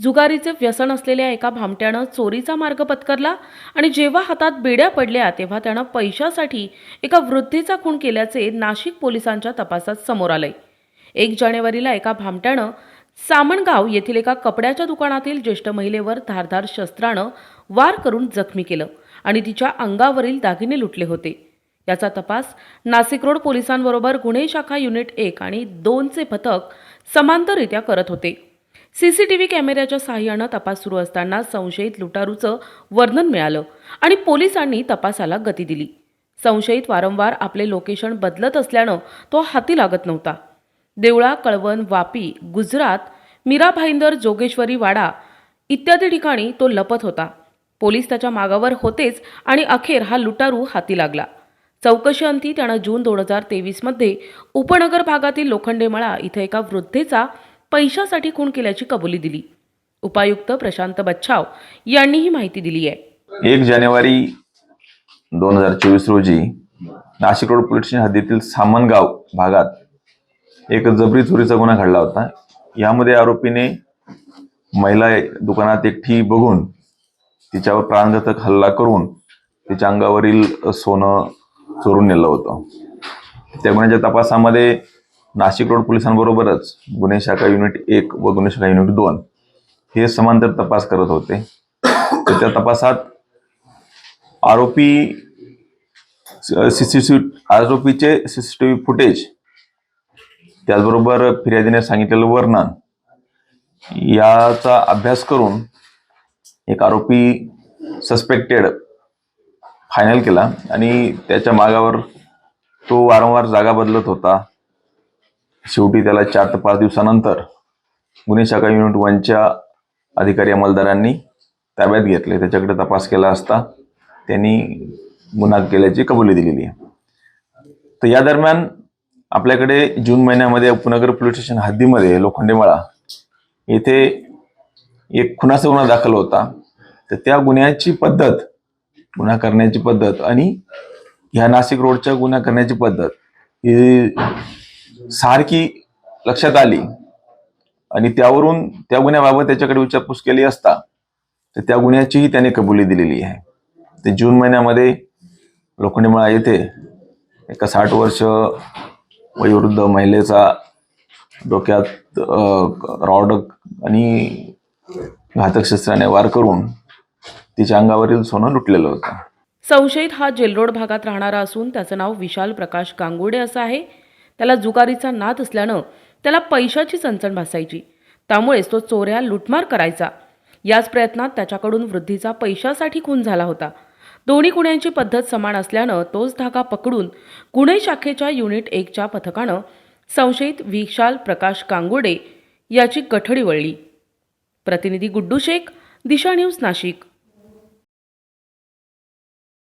जुगारीचे व्यसन असलेल्या एका भामट्यानं चोरीचा मार्ग पत्करला आणि जेव्हा हातात बेड्या पडल्या तेव्हा त्यानं पैशासाठी एका वृद्धीचा खून केल्याचे नाशिक पोलिसांच्या तपासात समोर आलंय. एक जानेवारीला एका भामट्यानं सामणगाव येथील एका कपड्याच्या दुकानातील ज्येष्ठ महिलेवर धारधार शस्त्रानं वार करून जखमी केलं आणि तिच्या अंगावरील दागिने लुटले होते. याचा तपास नाशिक रोड पोलिसांबरोबर गुन्हे शाखा युनिट एक आणि दोनचे पथक समांतररित्या करत होते. सीसीटीव्ही कॅमेऱ्याच्या सहाय्यानं तपास सुरू असताना संशयित लुटारूचं वर्णन मिळालं आणि पोलिसांनी तपासाला गती दिली. संशयित वारंवार आपले लोकेशन बदलत असल्यानं तो हाती लागत नव्हता. देवळा कळवण वापी गुजरात मीरा भाईंदर जोगेश्वरी वाडा इत्यादी ठिकाणी तो लपत होता. पोलीस त्याच्या मागावर होतेच आणि अखेर हा लुटारू हाती लागला. चौकशीअंती त्यानं जून दोन हजार तेवीसमध्ये उपनगर भागातील लोखंडेमळा इथं एका वृद्धेचा पैशासाठी खून केल्याची कबुली दिली. उपायुक्त प्रशांत बच्छाव यांनी ही माहिती दिली आहे. एक जानेवारी दोन हजार चोवीस रोजी नाशिक रोड पोलीस स्टेशन हद्दीतील सामनगाव भागात एक जबरी चोरीचा गुन्हा घडला होता. यामध्ये आरोपीने महिला दुकानात एकटी बघून तिच्यावर प्राणघातक हल्ला करून तिच्या अंगावरील सोनं चोरून नेलं होतं. त्या गुन्ह्याच्या तपासामध्ये नाशिक रोड पोलिसांबरोबरच गुन्हे शाखा युनिट एक व गुन्हे शाखा युनिट दोन हे समांतर तपास करत होते. त्या तपासात आरोपी सीसीटीव्ही आरोपीचे सीसीटीव्ही फुटेज त्याचबरोबर फिर्यादीने सांगितलेलं वर्णन याचा अभ्यास करून एक आरोपी सस्पेक्टेड फायनल केला आणि त्याच्या मागावर तो वारंवार जागा बदलत होता. शेवटी त्याला चार ते पाच दिवसानंतर गुन्हे शाखा युनिट वनच्या अधिकारी अंमलदारांनी ताब्यात घेतले. त्याच्याकडे तपास केला असता त्यांनी गुन्हा केल्याची कबुली दिलेली आहे. तर या दरम्यान आपल्याकडे जून महिन्यामध्ये उपनगर पोलीस स्टेशन हद्दीमध्ये लोखंडेमळा येथे एक खुनाचा गुन्हा दाखल होता. तर त्या गुन्ह्याची पद्धत गुन्हा करण्याची पद्धत आणि ह्या नाशिक रोडच्या गुन्हा करण्याची पद्धत ही सारखी लक्षात आली. आणि त्यावरून त्या गुन्ह्याबाबत त्याच्याकडे विचारपूस केली असता तर त्या गुन्ह्याचीही त्याने कबुली दिलेली आहे. ते जून महिन्यामध्ये लोखंडीमळा येथे एका साठ वर्ष वयोवृद्ध महिलेचा डोक्यात रॉड आणि घातक शस्त्राने वार करून तिच्या अंगावरील सोनं लुटलेलं होतं. संशयित हा जेलरोड भागात राहणारा असून त्याचं नाव विशाल प्रकाश गांगुडे असं आहे. त्याला जुगारीचा नाद असल्यानं त्याला पैशाची चणचण भासायची. त्यामुळेच तो चोऱ्या लुटमार करायचा. याच प्रयत्नात त्याच्याकडून वृद्धीचा पैशासाठी खून झाला होता. दोन्ही गुन्ह्यांची पद्धत समान असल्यानं तोच धागा पकडून गुन्हे शाखेच्या युनिट एकच्या पथकानं संशयित विशाल प्रकाश गांगुर्डे याची गठडी वळली. प्रतिनिधी गुड्डू शेख दिशा न्यूज नाशिक.